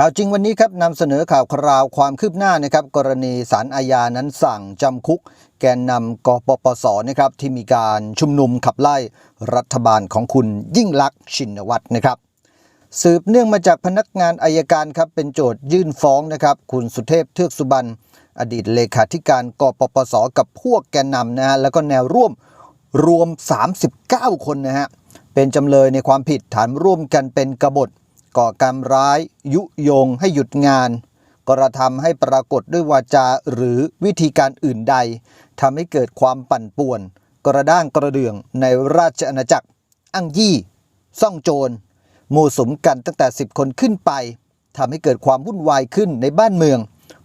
ข่าวจริงวันนี้ครับนำเสนอข่าวคราวความคืบหน้านะครับกรณีสารอาญานั้นสั่งจำคุก แกนนำกปปสนะครับที่มีการชุมนุมขับไล่รัฐบาลของคุณยิ่งลักษณ์ชินวัตรนะครับสืบเนื่องมาจากพนักงานอายการครับเป็นโจทยื่นฟ้องนะครับคุณสุเทพเทือกสุบรรณอดีตเลขาธิการกปปส กับพวกแกนนำนะฮะแล้วก็แนวร่วมรวม 39 คนนะฮะเป็นจำเลยในความผิดฐานร่วมกันเป็นกบฏ ก่อการร้ายยุยงให้หยุดงาน กระทำให้ปรากฏด้วยวาจาหรือวิธีการอื่นใดทำให้เกิดความปั่นป่วน กระด้างกระเดื่องในราชอาณาจักร อังยี่ ซ่องโจรมู่สมกันตั้งแต่ 10 คนขึ้นไปทำให้เกิดความวุ่นวายขึ้นในบ้านเมือง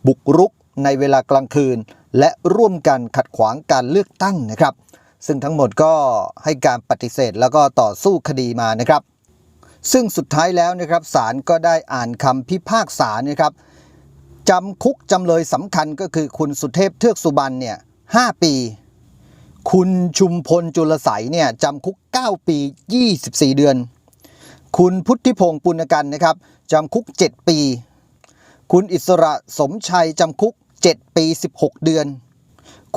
บุกรุกในเวลากลางคืน และร่วมกันขัดขวางการเลือกตั้งนะครับ ซึ่งทั้งหมดก็ให้การปฏิเสธแล้วก็ต่อสู้คดีมานะครับ ซึ่งสุดท้ายแล้วนะครับศาลก็ได้อ่านคำพิพากษานะครับจำคุกจำเลยสำคัญก็คือคุณสุเทพเทือกสุบรรณเนี่ย5ปี คุณชุมพลจุลใสยเนี่ยจำคุก 9 ปี 24 เดือน คุณพุทธิพงศ์ปุณกันนะครับจำคุก 7 ปี คุณอิสระสมชัยจำคุก 7 ปี 16 เดือน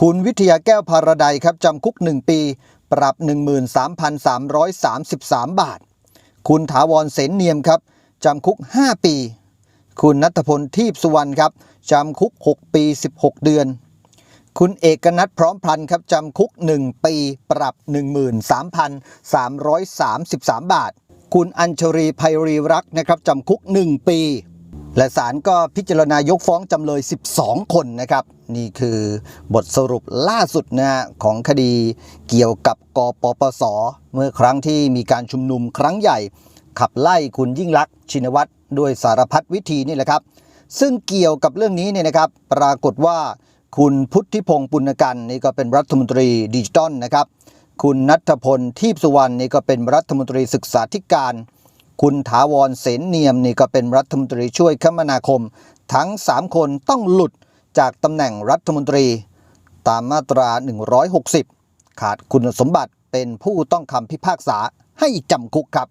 คุณวิทยาแก้วพาราไดครับจำคุก 1 ปี ปรับ 13,333 บาท คุณถาวรเสนเนียมครับจำคุก 5 ปี คุณนัทพลทีพสุวรรณครับจำคุก 6 ปี 16 เดือน คุณเอกนัทพร้อมพันครับจำคุก 1 ปีปรับ 13,333 บาท คุณอัญชรีภัยรีรักนะครับจำคุก 1 ปี และศาลก็พิจารณายกฟ้องจำเลย 12 คนนะครับ นี่คือบทสรุปล่าสุดนะฮะของคดีเกี่ยวกับกปปส เมื่อครั้งที่มีการชุมนุมครั้งใหญ่ ขับไล่คุณยิ่งลักษณ์ชินวัตรด้วยสารพัดวิธีนี่แหละครับ ซึ่งเกี่ยวกับเรื่องนี้เนี่ยนะครับ ปรากฏว่าคุณพุทธิพงศ์ปุณกันนี่ก็เป็นรัฐมนตรีดิจิตอลนะครับ คุณนัทพลทีพสุวรรณนี่ก็เป็นรัฐมนตรีศึกษาธิการ คุณถาวรเสนเนียมนี่ก็เป็นรัฐมนตรีช่วยคมนาคม ทั้ง 3 คนต้องหลุดจากตำแหน่งรัฐมนตรี ตามมาตรา 160 ขาดคุณสมบัติเป็นผู้ต้องคำพิพากษาให้จำคุกครับ